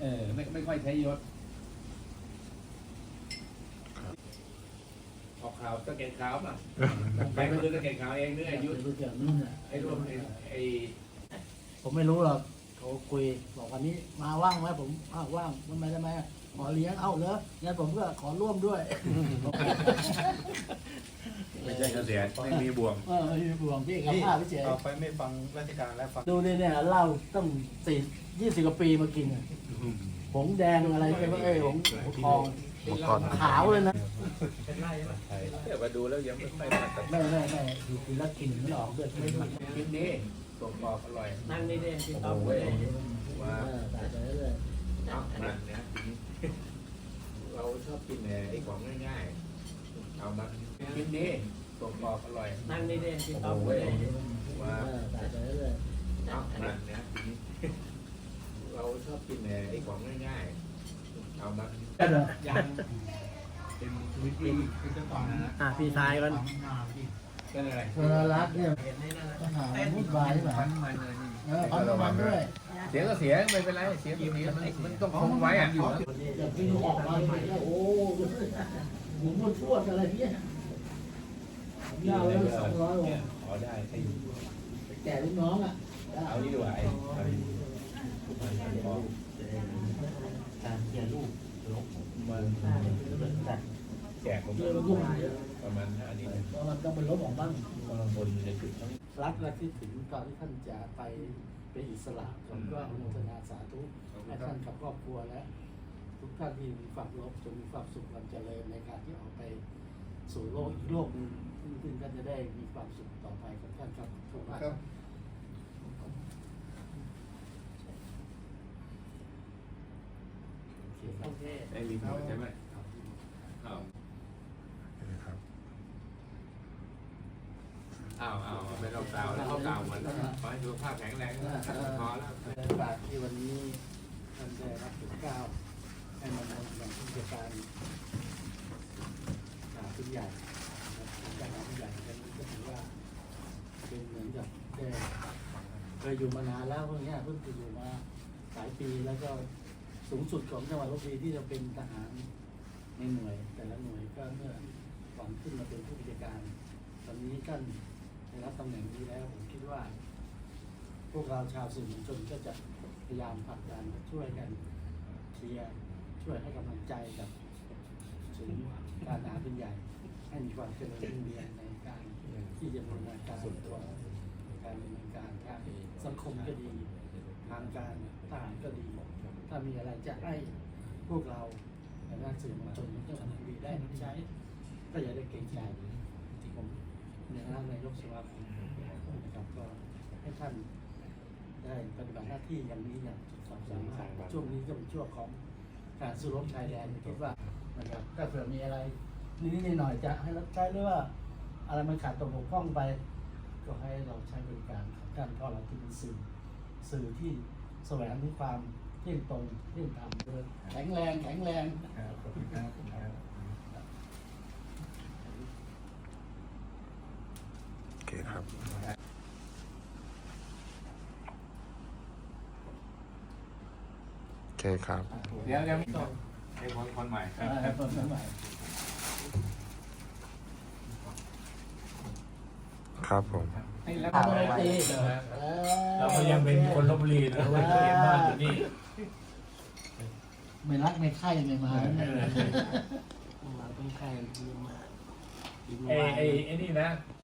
เออไม่ไม่ค่อยใช้ยศออกข่าวตะเกียงขาวป่ะใครก็คือตะเกียงขาวเองเนี่ยยุทธรู้จักนู่นน่ะไอ้ร่วมไอ้ไอ้ผมไม่รู้หรอก เขาคุยบอกวันนี้มาว่างไหมผมอ้าวว่างทำไมทำไมขอเลี้ยงเอ้าเหรองั้นผมก็ขอร่วมด้วย ไม่ใช่เกษียณไม่มีบ่วง เออพี่บวงพี่กับข้าพี่เจ๋ต่อไปไม่ฟังราชการแล้วฟังดูนี่เนี่ยเหล้าต้องสี่ยี่สิบกว่าปีมากินอะผงแดงอะไรไปว่าเอ้ยผงทองขาวเลยนะเดี๋ยวมาดูแล้วยังไม่ค่อยมาตัด ไม่ไม่ไม่ดูกินแล้วกลินไม่ออกด้วยไม่มันคลิปนี้ ตกกรอบอร่อยนั่งนี่เด้พี่ต้อมโอ้เว้ยยว่าเออใส่ไปเลยเอามาเนี่ยเราชอบกินไอ้ของง่ายๆเอามาคลิปนี้ตกกรอบอร่อยนั่งนี่เด้พี่ต้อมโอ้เว้ยยว่าเออใส่ไปเลยเอามาเนี่ยเราชอบกินไอ้ของง่ายๆเอามาก็เลยยังเป็นวิธีคือจะต่อนะอะพี่ชายมัน เป็นอะไรเวลารักเนี่ยปัญหาวุ่นวายใช่ไหมเออพันน้ำมันด้วย เสียก็เสียไม่เป็นไร เสียอยู่ดีมันมันต้องคงไว้อะอย่าพี่ออกมาเลยโอ้หมุนมันทวดอะไรเนี่ยยาวเลยสองร้อยเนี่ยขอได้ให้อยู่แก่ลูกน้องอะเอานี่ดีกว่าไอ้เอานี่พอการเขียนลูกลบมันแต่แจกผมเรื่องยุ่งประมาณ ต้องเป็นลบออกบ้างกำลังบนในจุดทั้งรักและคิดถึงตอนที่ท่านจะไปเป็นอิสระผมก็อนุโมทนาสาธุให้ท่านกับครอบครัวและทุกท่านที่มีความลบจงมีความสุขความเจริญในการที่ออกไปสู่โลกอีกโลกหนึงซึ่งซึ่งท่านจะได้มีความสุขต่อไปกับท่านครับขอบคุณมากครับโอเคไอ้ลิงใช่ไหมอ้าว อ้าวอ้าวไม่ต้องกล่าวแล้วเขากล่าวเหมือนขอให้สุขภาพแข็งแรงพอแล้วในบาทที่วันนี้ท่านได้รับถึงเก้าให้มานำอย่างผู้จัดการหาผู้ใหญ่นะครับการหาผู้ใหญ่กันนี้ก็ถือว่าเป็นเหมือนกับได้เคยอยู่มานานแล้วพวกนี้เพิ่งจะอยู่มาหลายปีแล้วก็สูงสุดของจังหวัดลบบุรีที่จะเป็นทหารในหน่วย แต่ละหน่วยก็เมื่อก่อนขึ้นมาเป็นผู้จัดการ ตอนนี้ท่าน ได้รับตำแหน่งนี้แล้วผมคิดว่า พวกเราชาวสื่อมวลชนก็จะพยายามผลักดันช่วยกันเชียร์ช่วยให้กำลังใจกับศูนย์การหาเป็นใหญ่ ให้มีความเจริญรุ่งเรืองในการที่จะดำเนินการส่วนตัวการดำเนินการทางสังคมก็ดีทางการทหารก็ดี ถ้ามีอะไรจะให้พวกเราในด้านสื่อมวลชนในจะทำดีได้ใช้ก็อย่าได้เกรงใจ ในฐานะนายกสมาคมนะครับก็ให้ท่านได้ปฏิบัติหน้าที่อย่างนี้อย่างสุดความสามารถช่วงนี้ก็เป็นช่วงของการสู้รบชายแดนคิดว่านะครับถ้าเผื่อมีอะไรนิดๆหน่อยๆจะให้รับใช้หรือว่า อะไรมันขาดตกบกพร่องไป ก็ให้เราใช้บริการของท่านเพราะเราที่เป็นสื่อสื่อที่แสวงถึงความเที่ยงตรงเที่ยงธรรมแข็งแรงแข็งแรงโอ เคครับโอเคครับเดี๋ยวเดี๋ยวไอ้คนคนใหม่เออคนสมัยครับผมให้แล้วทำอะไรตีเราก็ยังเป็นคนลบบุรีนะเราเห็นบ้านอยู่นี่ไม่รักไม่ไข่ไม่มาเนี่ยมาเป็นไข่มาไอ้ไอ้ไอ้นี่นะ